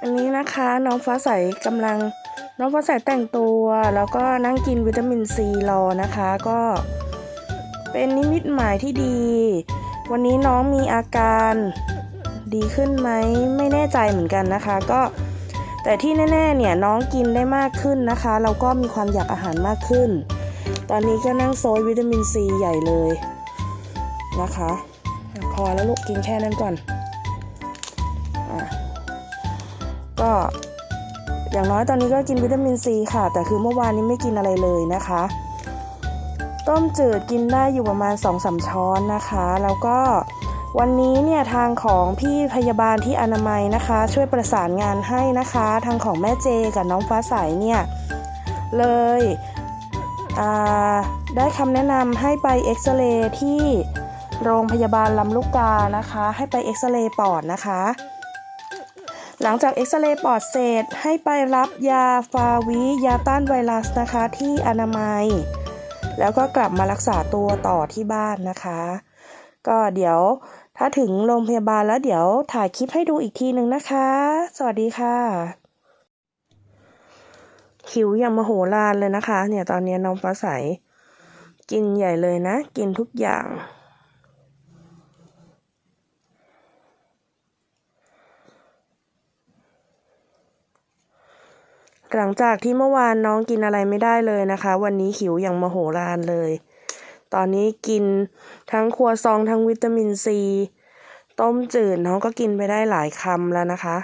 อันนี้นะคะน้องฟ้าใสกำลังน้องฟ้าใสแต่งตัว แล้วก็นั่งกินวิตามินซีรอนะคะ ก็เป็นนิมิตหมายที่ดี วันนี้น้องมีอาการดีขึ้นไหมไม่แน่ใจเหมือนกันนะคะ ก็แต่ที่แน่ ๆ เนี่ยน้องกินได้มากขึ้นนะคะแล้วก็มีความอยากอาหารมากขึ้น ตอนนี้ก็นั่งโซยวิตามินซีใหญ่เลยนะคะอะพอแล้วลูกกินแค่นั้นก่อนอะ ก็อย่างน้อยตอนนี้ก็กินวิตามินซีค่ะ แต่คือเมื่อวานนี้ไม่กินอะไรเลยนะคะ ต้มจืดกินได้อยู่ประมาณ2อสช้อนนะคะ แล้วก็วันนี้เนี่ยทางของพี่พยาบาลที่อนามัยนะคะ ช่วยประสานงานให้นะคะ ทางของแม่เจกับน้องฟ้าใสเนี่ยเลยได้คำแนะนำให้ไปเอ็กซเรย์ที่โรงพยาบาลลำลูกกานะคะ ให้ไปเอ็กซเรย์ปอดนะคะ หลังจากเอ็กซเรย์ปอดเสร็จให้ไปรับยาฟาวิยาต้านไวรัสนะคะที่อนามัย แล้วก็กลับมารักษาตัวต่อที่บ้านนะคะ ก็เดี๋ยวถ้าถึงโรงพยาบาลแล้วเดี๋ยวถ่ายคลิปให้ดูอีกทีหนึ่งนะคะ สวัสดีค่ะ หิวอย่างมโหฬารเลยนะคะ เนี่ยตอนนี้น้องฟ้าใสกินใหญ่เลยนะ กินทุกอย่าง หลังจากที่เมื่อวานน้องกินอะไรไม่ได้เลยนะคะ วันนี้หิวอย่างมโหฬารเลย ตอนนี้กินทั้งครัวซองทั้งวิตามินซี ต้มจืดน้องก็กินไปได้หลายคำแล้วนะคะ